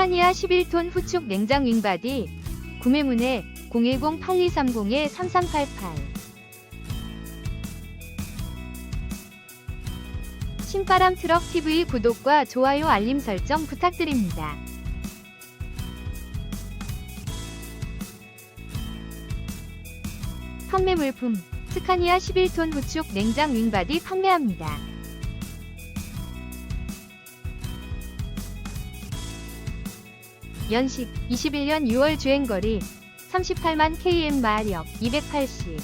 스카니아 11톤 후축 냉장 윙바디 구매문의 010-8230-3388 신바람 트럭 TV 구독과 좋아요 알림 설정 부탁드립니다. 판매 물품 스카니아 11톤 후축 냉장 윙바디 판매합니다. 연식 21년 6월 주행거리 38만 km 마력 280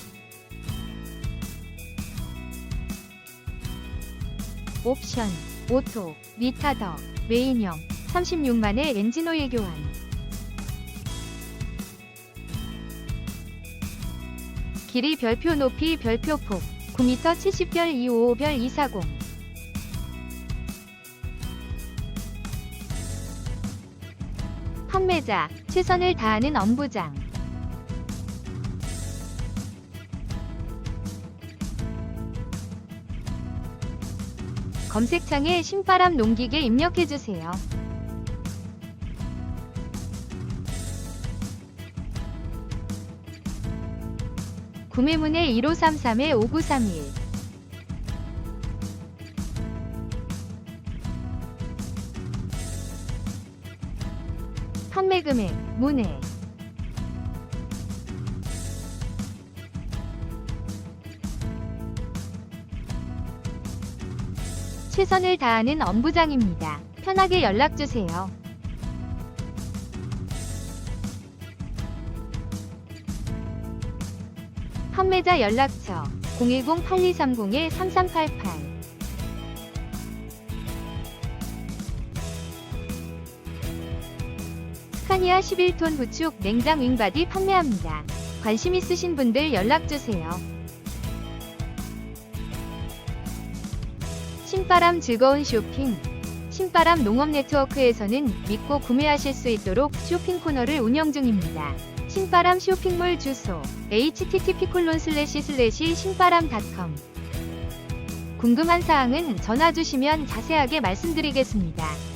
옵션 오토 리타더 메인형 36만의 엔진오일 교환. 길이 별표 높이 별표 폭 9m 70별 255별 240 판매자 최선을 다하는 엄부장 검색창에 신바람 농기계 입력해주세요. 구매문의 1533-5931 판매 금액, 문의 최선을 다하는 엄부장입니다. 편하게 연락주세요. 판매자 연락처 010-8230-3388 스카니아 11톤 부축 냉장 윙바디 판매합니다. 관심 있으신 분들 연락주세요. 신바람 즐거운 쇼핑 신바람 농업 네트워크에서는 믿고 구매하실 수 있도록 쇼핑 코너를 운영 중입니다. 신바람 쇼핑몰 주소 http 신바람닷컴 궁금한 사항은 전화 주시면 자세하게 말씀드리겠습니다.